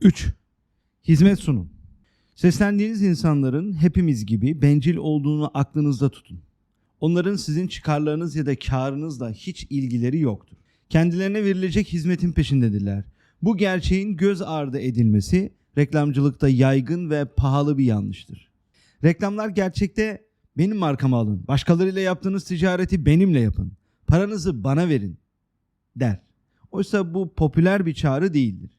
3. Hizmet sunun. Seslendiğiniz insanların hepimiz gibi bencil olduğunu aklınızda tutun. Onların sizin çıkarlarınız ya da karınızla hiç ilgileri yoktur. Kendilerine verilecek hizmetin peşindedirler. Bu gerçeğin göz ardı edilmesi reklamcılıkta yaygın ve pahalı bir yanlıştır. Reklamlar gerçekte benim markamı alın, başkalarıyla yaptığınız ticareti benimle yapın, paranızı bana verin der. Oysa bu popüler bir çağrı değildir.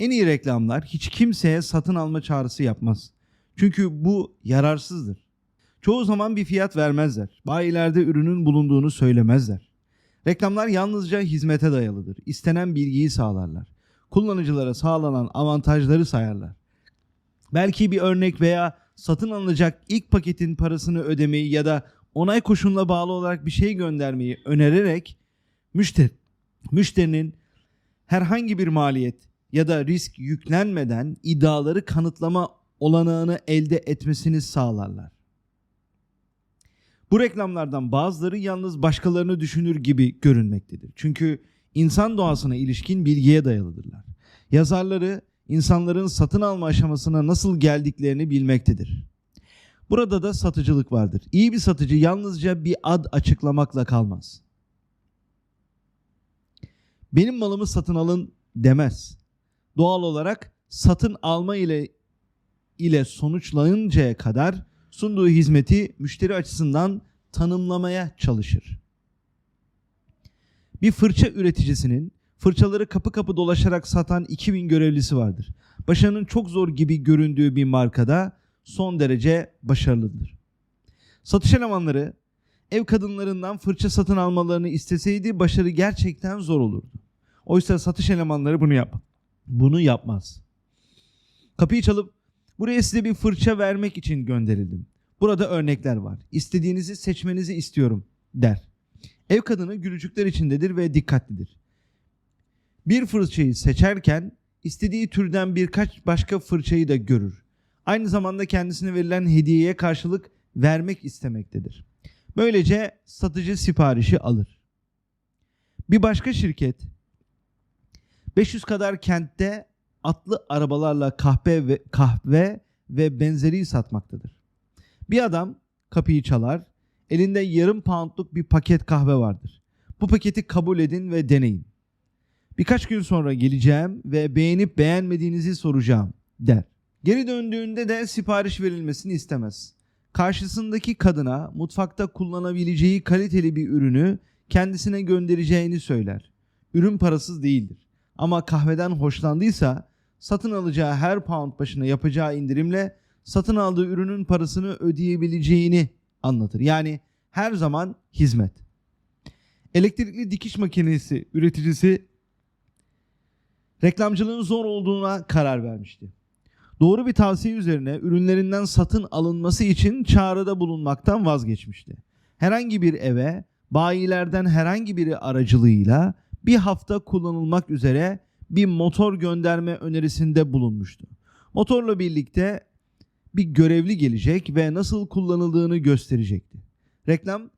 En iyi reklamlar hiç kimseye satın alma çağrısı yapmaz. Çünkü bu yararsızdır. Çoğu zaman bir fiyat vermezler. Bayilerde ürünün bulunduğunu söylemezler. Reklamlar yalnızca hizmete dayalıdır. İstenen bilgiyi sağlarlar. Kullanıcılara sağlanan avantajları sayarlar. Belki bir örnek veya satın alınacak ilk paketin parasını ödemeyi ya da onay koşuluna bağlı olarak bir şey göndermeyi önererek müşteri, müşterinin herhangi bir maliyet ya da risk yüklenmeden iddiaları kanıtlama olanağını elde etmesini sağlarlar. Bu reklamlardan bazıları yalnız başkalarını düşünür gibi görünmektedir. Çünkü insan doğasına ilişkin bilgiye dayalıdırlar. Yazarları insanların satın alma aşamasına nasıl geldiklerini bilmektedir. Burada da satıcılık vardır. İyi bir satıcı yalnızca bir ad açıklamakla kalmaz. Benim malımı satın alın demez. Doğal olarak satın alma ile ile sonuçlanıncaya kadar sunduğu hizmeti müşteri açısından tanımlamaya çalışır. Bir fırça üreticisinin fırçaları kapı kapı dolaşarak satan 2000 görevlisi vardır. Başarının çok zor gibi göründüğü bir markada son derece başarılıdır. Satış elemanları ev kadınlarından fırça satın almalarını isteseydi başarı gerçekten zor olurdu. Oysa satış elemanları bunu yap bunu yapmaz. Kapıyı çalıp buraya size bir fırça vermek için gönderildim. Burada örnekler var. İstediğinizi seçmenizi istiyorum der. Ev kadını gülücükler içindedir ve dikkatlidir. Bir fırçayı seçerken istediği türden birkaç başka fırçayı da görür. Aynı zamanda kendisine verilen hediyeye karşılık vermek istemektedir. Böylece satıcı siparişi alır. Bir başka şirket 500 kadar kentte atlı arabalarla kahve ve kahve ve benzeri satmaktadır. Bir adam kapıyı çalar, elinde yarım poundluk bir paket kahve vardır. Bu paketi kabul edin ve deneyin. Birkaç gün sonra geleceğim ve beğenip beğenmediğinizi soracağım der. Geri döndüğünde de sipariş verilmesini istemez. Karşısındaki kadına mutfakta kullanabileceği kaliteli bir ürünü kendisine göndereceğini söyler. Ürün parasız değildir. Ama kahveden hoşlandıysa satın alacağı her pound başına yapacağı indirimle satın aldığı ürünün parasını ödeyebileceğini anlatır. Yani her zaman hizmet. Elektrikli dikiş makinesi üreticisi reklamcılığın zor olduğuna karar vermişti. Doğru bir tavsiye üzerine ürünlerinden satın alınması için çağrıda bulunmaktan vazgeçmişti. Herhangi bir eve bayilerden herhangi biri aracılığıyla bir hafta kullanılmak üzere bir motor gönderme önerisinde bulunmuştu. Motorla birlikte bir görevli gelecek ve nasıl kullanıldığını gösterecekti. Reklam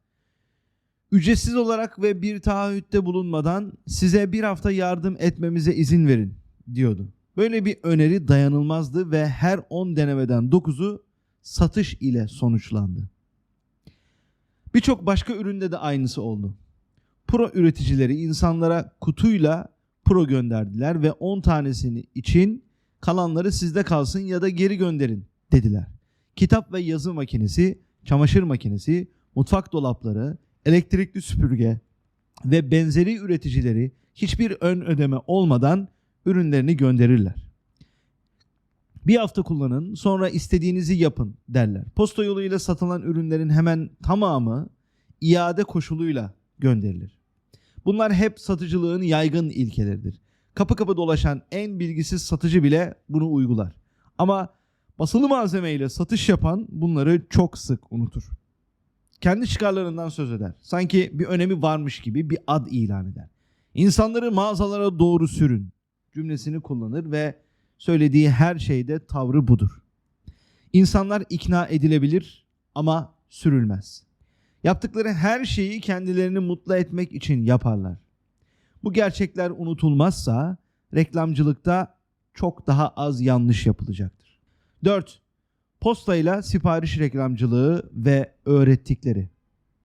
ücretsiz olarak ve bir taahhütte bulunmadan size bir hafta yardım etmemize izin verin diyordu. Böyle bir öneri dayanılmazdı ve her 10 denemeden 9'u satış ile sonuçlandı. Birçok başka üründe de aynısı oldu. Pro üreticileri insanlara kutuyla pro gönderdiler ve 10 tanesini için kalanları sizde kalsın ya da geri gönderin dediler. Kitap ve yazı makinesi, çamaşır makinesi, mutfak dolapları, elektrikli süpürge ve benzeri üreticileri hiçbir ön ödeme olmadan ürünlerini gönderirler. Bir hafta kullanın sonra istediğinizi yapın derler. Posta yoluyla satılan ürünlerin hemen tamamı iade koşuluyla gönderilir. Bunlar hep satıcılığın yaygın ilkeleridir. Kapı kapı dolaşan en bilgisiz satıcı bile bunu uygular. Ama basılı malzemeyle satış yapan bunları çok sık unutur. Kendi çıkarlarından söz eder. Sanki bir önemi varmış gibi bir ad ilan eder. İnsanları mağazalara doğru sürün cümlesini kullanır ve söylediği her şeyde tavrı budur. İnsanlar ikna edilebilir ama sürülmez. Yaptıkları her şeyi kendilerini mutlu etmek için yaparlar. Bu gerçekler unutulmazsa reklamcılıkta çok daha az yanlış yapılacaktır. 4. Postayla sipariş reklamcılığı ve öğrettikleri.